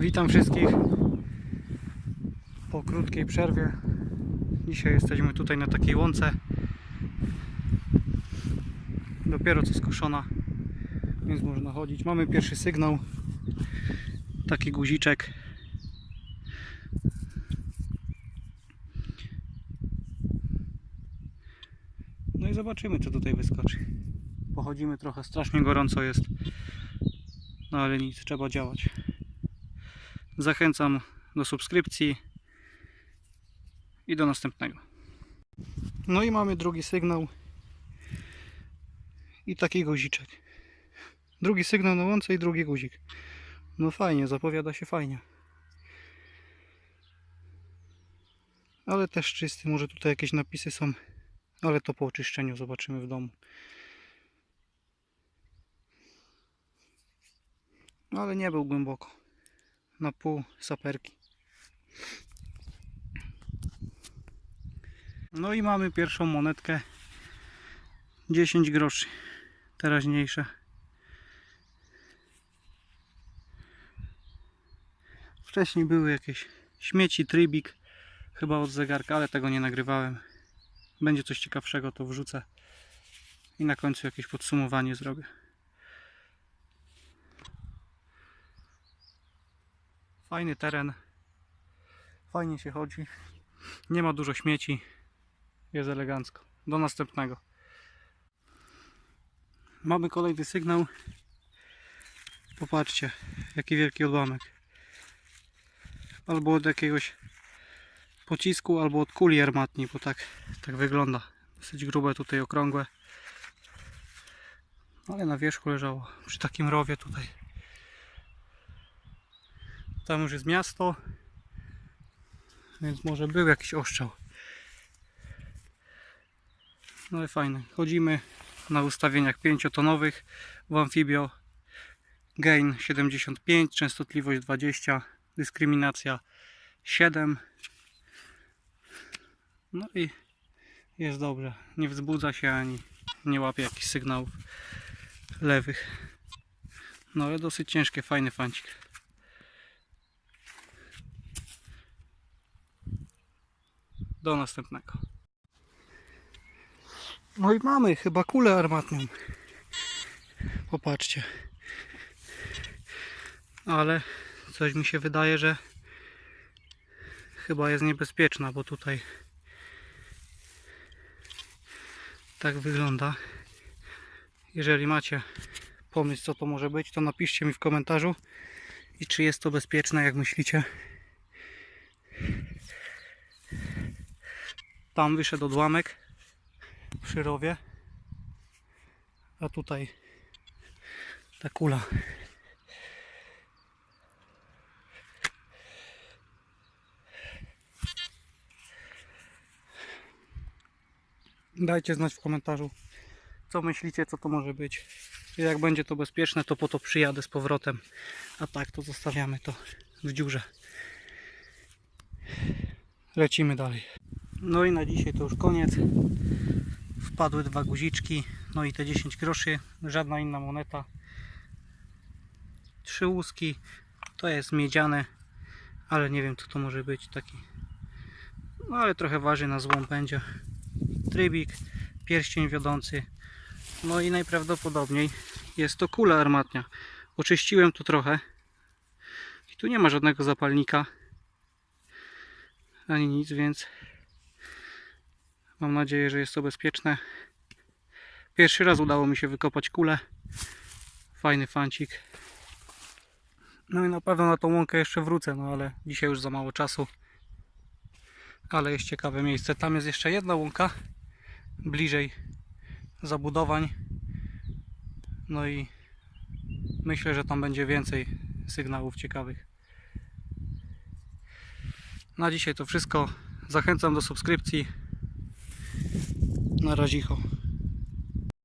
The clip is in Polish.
Witam wszystkich po krótkiej przerwie. Dzisiaj jesteśmy tutaj na takiej łące. Dopiero co skoszona, więc można chodzić. Mamy pierwszy sygnał. Taki guziczek. No i zobaczymy co tutaj wyskoczy. Pochodzimy trochę, strasznie gorąco jest. No ale nic, trzeba działać. Zachęcam do subskrypcji i do następnego. No i mamy drugi sygnał i taki guziczek. Drugi sygnał na łące i drugi guzik. No fajnie, zapowiada się fajnie. Ale też czysty, może tutaj jakieś napisy są, ale to po oczyszczeniu zobaczymy w domu. No ale nie był głęboko. Na pół saperki. No i mamy pierwszą monetkę. 10 groszy. Teraźniejsze. Wcześniej były jakieś śmieci, trybik. Chyba od zegarka, ale tego nie nagrywałem. Będzie coś ciekawszego, to wrzucę. I na końcu jakieś podsumowanie zrobię. Fajny teren. Fajnie się chodzi. Nie ma dużo śmieci. Jest elegancko. Do następnego. Mamy kolejny sygnał. Popatrzcie, jaki wielki odłamek. Albo od jakiegoś pocisku, albo od kuli armatni, bo tak, tak wygląda. Dosyć grube tutaj, okrągłe. Ale na wierzchu leżało. Przy takim rowie tutaj. Tam już jest miasto, więc może był jakiś oszczał. No ale fajne. Chodzimy na ustawieniach 5-tonowych w Amphibio. Gain 75, częstotliwość 20, dyskryminacja 7. No i jest dobrze. Nie wzbudza się ani nie łapie jakichś sygnałów lewych. No ale dosyć ciężkie, fajny fancik. Do następnego. No i mamy chyba kulę armatnią. Popatrzcie. Ale coś mi się wydaje, że chyba jest niebezpieczna, bo tutaj tak wygląda. Jeżeli macie pomysł, co to może być, to napiszcie mi w komentarzu i czy jest to bezpieczne, jak myślicie. Tam wyszedł odłamek przy rowie. A tutaj ta kula. Dajcie znać w komentarzu, co myślicie, co to może być. Jak będzie to bezpieczne, to po to przyjadę z powrotem. A tak, to zostawiamy to w dziurze. Lecimy dalej. No i na dzisiaj to już koniec. Wpadły dwa guziczki, no i te 10 groszy, żadna inna moneta. Trzy łuski, to jest miedziane, ale nie wiem co to może być taki. No ale trochę waży na złom będzie. Trybik, pierścień wiodący. No i najprawdopodobniej jest to kula armatnia. Oczyściłem tu trochę. I tu nie ma żadnego zapalnika. Ani nic, więc Mam nadzieję, że jest to bezpieczne. Pierwszy raz udało mi się wykopać kulę. Fajny fancik. No i na pewno na tą łąkę jeszcze wrócę, no ale dzisiaj już za mało czasu. Ale jest ciekawe miejsce. Tam jest jeszcze jedna łąka. Bliżej zabudowań. No i myślę, że tam będzie więcej sygnałów ciekawych. Na dzisiaj to wszystko. Zachęcam do subskrypcji. Na razicho.